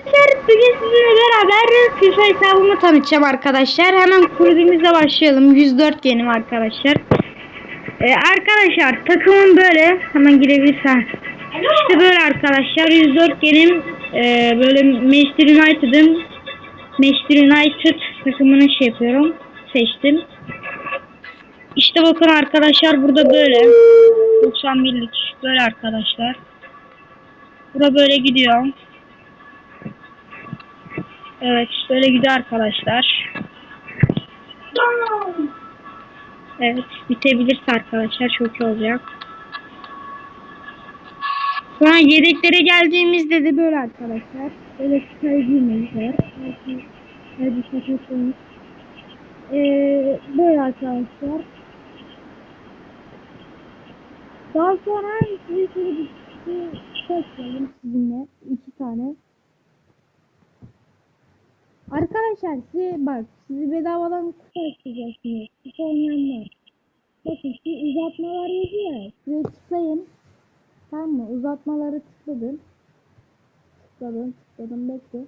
Arkadaşlar bugün sizinle beraber FIFA hesabımı tanıtacağım arkadaşlar. Hemen kulübümüze başlayalım. 104 genim arkadaşlar. Ee, arkadaşlar takımım böyle. Hemen girebilirsen. İşte böyle arkadaşlar. 104 genim. Ee, böyle Manchester United'ın Manchester United takımını şey yapıyorum. Seçtim. İşte bakın arkadaşlar burada böyle. 91'lik böyle arkadaşlar. Bura böyle gidiyor. Evet böyle gidiyor arkadaşlar. Evet bitebilirse arkadaşlar çok iyi olacak. Sonra yedeklere geldiğimizde de böyle arkadaşlar. Böyle sevdiğimiz var. Belki şaşırtıyoruz. Ee, böyle arkadaşlar. Daha sonra size şöyle bir bir şey sizinle. iki tane. Arkadaşlar size bak sizi bedavadan kupa açacaksınız. Kupa oynayanlar. Bakın şu uzatmalar yazıyor ya. Şuraya tıklayın. Tamam mı? Uzatmaları tıkladım. Tıkladım tıkladım bekle.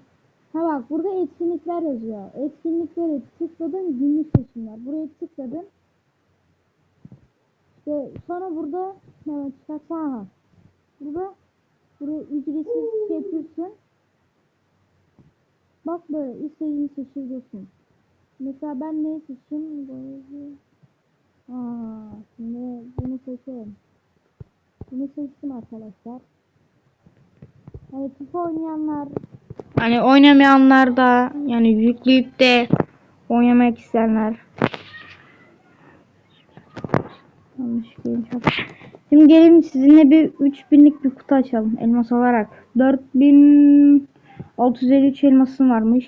Ha bak burada etkinlikler yazıyor. Etkinlikleri tıkladım günlük seçimler. Buraya tıkladım. İşte sonra burada evet çıkarsa Burada buraya ücretsiz şey yapıyorsun. Bak böyle istediğini seçiyorsun. Mesela ben neyi seçeyim? Böyle... Aa, şimdi bunu seçelim. Bunu seçtim arkadaşlar. Hani FIFA oynayanlar hani oynamayanlar da yani yükleyip de oynamak isteyenler. Şimdi gelin sizinle bir 3000'lik bir kutu açalım elmas olarak. 4653 elmasım varmış.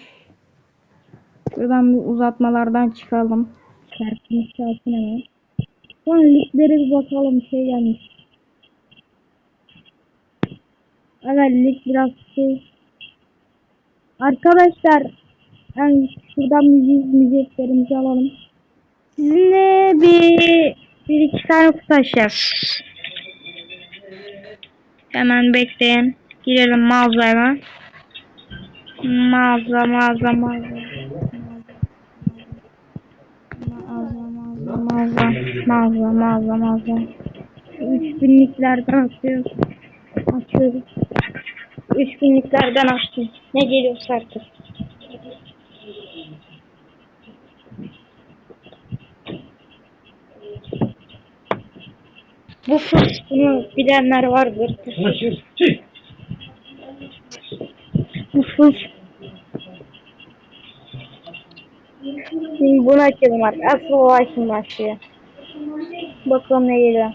Buradan bir uzatmalardan çıkalım. Şarkımız çalsın hemen. Sonra liglere bir bakalım şey gelmiş. Evet lig biraz şey. Arkadaşlar yani şuradan müzik müziklerimizi alalım. Sizinle bir bir iki tane kutu açacağız. Hemen bekleyin. Girelim mağazaya. Mağaza mağaza mağaza. Mağaza mağaza mağaza mağaza mağaza. Üç binliklerden açıyoruz. Açıyoruz. Üç binliklerden açtım. Ne geliyorsa artık. Bu fırs bunu bilenler vardır. Bu fırs Şimdi bunu açalım artık. Asıl olay şimdi başlıyor. Bakalım ne geliyor.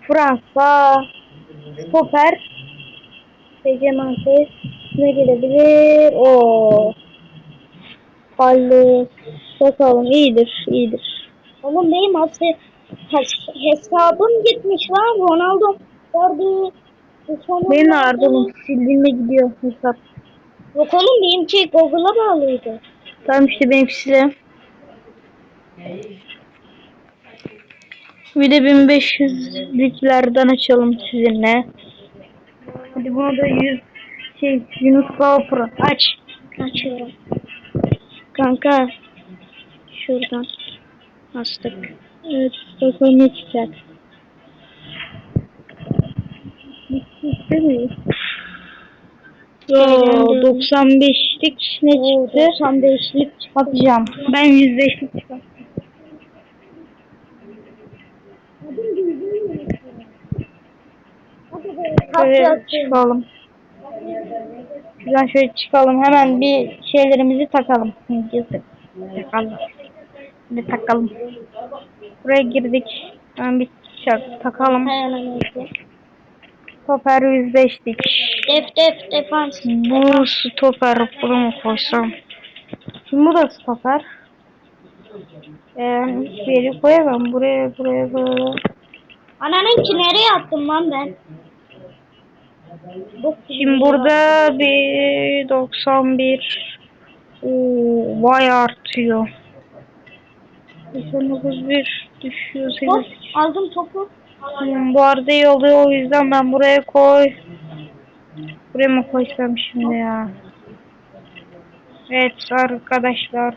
Fransa Stoper FC Manchester ne gelebilir? O Halli Bakalım iyidir iyidir. Oğlum benim has- hesabım gitmiş lan Ronaldo. Vardı. Benim Arda'nın sildiğinde gidiyor hesap. Yok oğlum benimki Google'a bağlıydı. Tamam işte benimkisi de. Bir de 1500'lüklerden açalım sizinle. Hadi buna da 100 şey Yunus Pro. Aç. Açıyorum. Kanka. Şuradan. Astık. Evet. Bakalım ne çıkacak. Değil mi? Yo 95'lik ne çıktı? 95'lik Bakacağım. Ben 105'lik çıkarttım. Şöyle çıkalım. Şuradan şöyle çıkalım. Hemen bir şeylerimizi takalım. Gizli. Takalım. Bir takalım. Buraya girdik. Hemen bir çak takalım. Stoper 105'lik. Def def defans. Bu stoper bunu mu koysam? Şimdi bu da stoper. Ee, hiçbir yere koyamam. Buraya buraya böyle. Ananın ki nereye attım lan ben? Şimdi burada bir 91 Oo, vay artıyor. 89 bir düşüyor. Hop sekiz. aldım topu. Hmm, bu arada iyi oluyor o yüzden ben buraya koy. Buraya mı koysam şimdi ya? Evet arkadaşlar.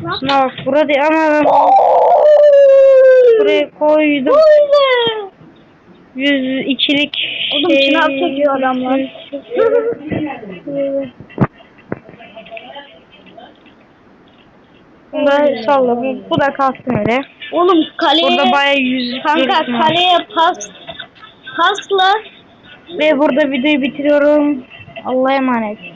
Bak burada ama ben buraya koydum. Yüz ikilik Oğlum şey. şınav çekiyor adamlar. Bunu da salla. Bu, da kalsın öyle. Oğlum kaleye Burada bayağı yüz kanka kaleye pas pasla Ve burada videoyu bitiriyorum. Allah'a emanet.